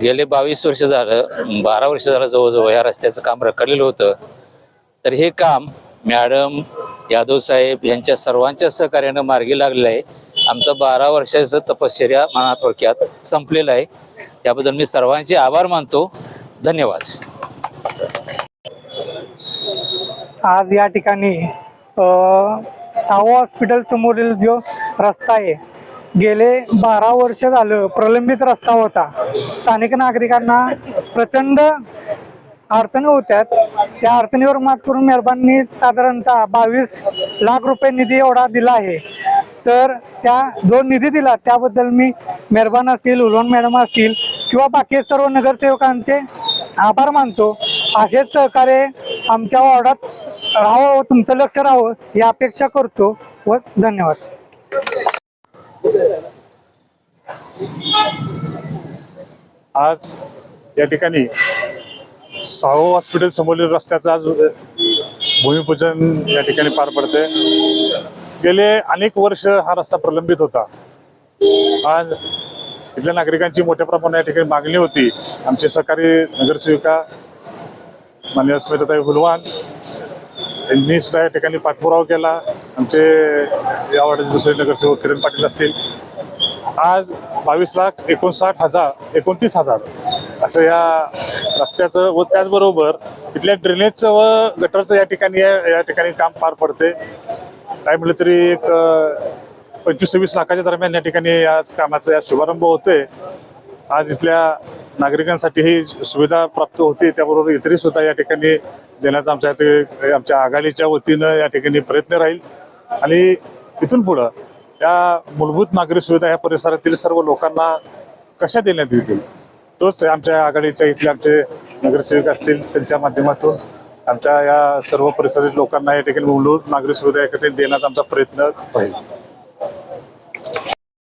गेले बावीस वर्ष झालं बारा वर्ष झालं जवळजवळ या रस्त्याचं काम रखडलेलं होतं. तर हे काम मॅडम यादव साहेब यांच्या सर्वांच्या सहकार्यानं मार्गी लागलेलं आहे. आमचं बारा वर्षाचं तपश्चर्या मना थोडक्यात संपलेलं आहे. त्याबद्दल मी सर्वांचे आभार मानतो. धन्यवाद. आज या ठिकाणी सहावा हॉस्पिटल समोरील जो रस्ता आहे गेले बारा वर्ष झालं प्रलंबित रस्ता होता. स्थानिक नागरिकांना प्रचंड अडचणी होत्या. त्या अडचणीवर मात करून मेहरबानी साधारणतः बावीस लाख रुपये निधी एवढा दिला आहे. तर त्या जो निधी दिला त्याबद्दल मी मेहरबान असतील उलवण मॅडम असतील किंवा बाकी सर्व नगरसेवकांचे आभार मानतो. असेच सहकार्य आमच्या वॉर्डात राहावं तुमचं लक्ष राहावं ही अपेक्षा करतो व धन्यवाद. आज या ठिकाणी साहो हॉस्पिटल समोरील रस्त्याचं आज भूमिपूजन या ठिकाणी पार पडते गेले अनेक वर्ष हा रस्ता प्रलंबित होता. आज इथल्या नागरिकांची मोठ्या प्रमाणात या ठिकाणी मागणी होती. आमचे सहकारी नगरसेविका मान्य स्मिताताई हुलवान यांनी सुद्धा या ठिकाणी पाठपुरावा केला. आमचे या वाड्याचे दुसरे नगरसेवक किरण पाटील असतील. आज बावीस लाख एकोणसाठ हजार एकोणतीस हजार. असं या रस्त्याचं व त्याचबरोबर इथल्या ड्रेनेजचं व गटरचं या ठिकाणी या या ठिकाणी काम पार पडते. काय म्हटलं तरी एक पंचवीस सव्वीस लाखाच्या दरम्यान या ठिकाणी या कामाचा या शुभारंभ होते आज इथल्या नागरिकांसाठी ही सुविधा प्राप्त होते त्याबरोबर इतरही सुद्धा या ठिकाणी देण्याचा आमच्या आमच्या आघाडीच्या वतीनं या ठिकाणी प्रयत्न राहील. आणि इथून पुढं या मूलभूत नागरी सुविधा या परिसरातील सर्व लोकांना कशा देण्यात येतील? तोच आमच्या आघाडीच्या इथले आमचे नगरसेवक असतील त्यांच्या माध्यमातून आमच्या या सर्व परिसरातील लोकांना या ठिकाणी मूलभूत नागरी सुविधा एकत्रित देण्याचा आमचा प्रयत्न राहील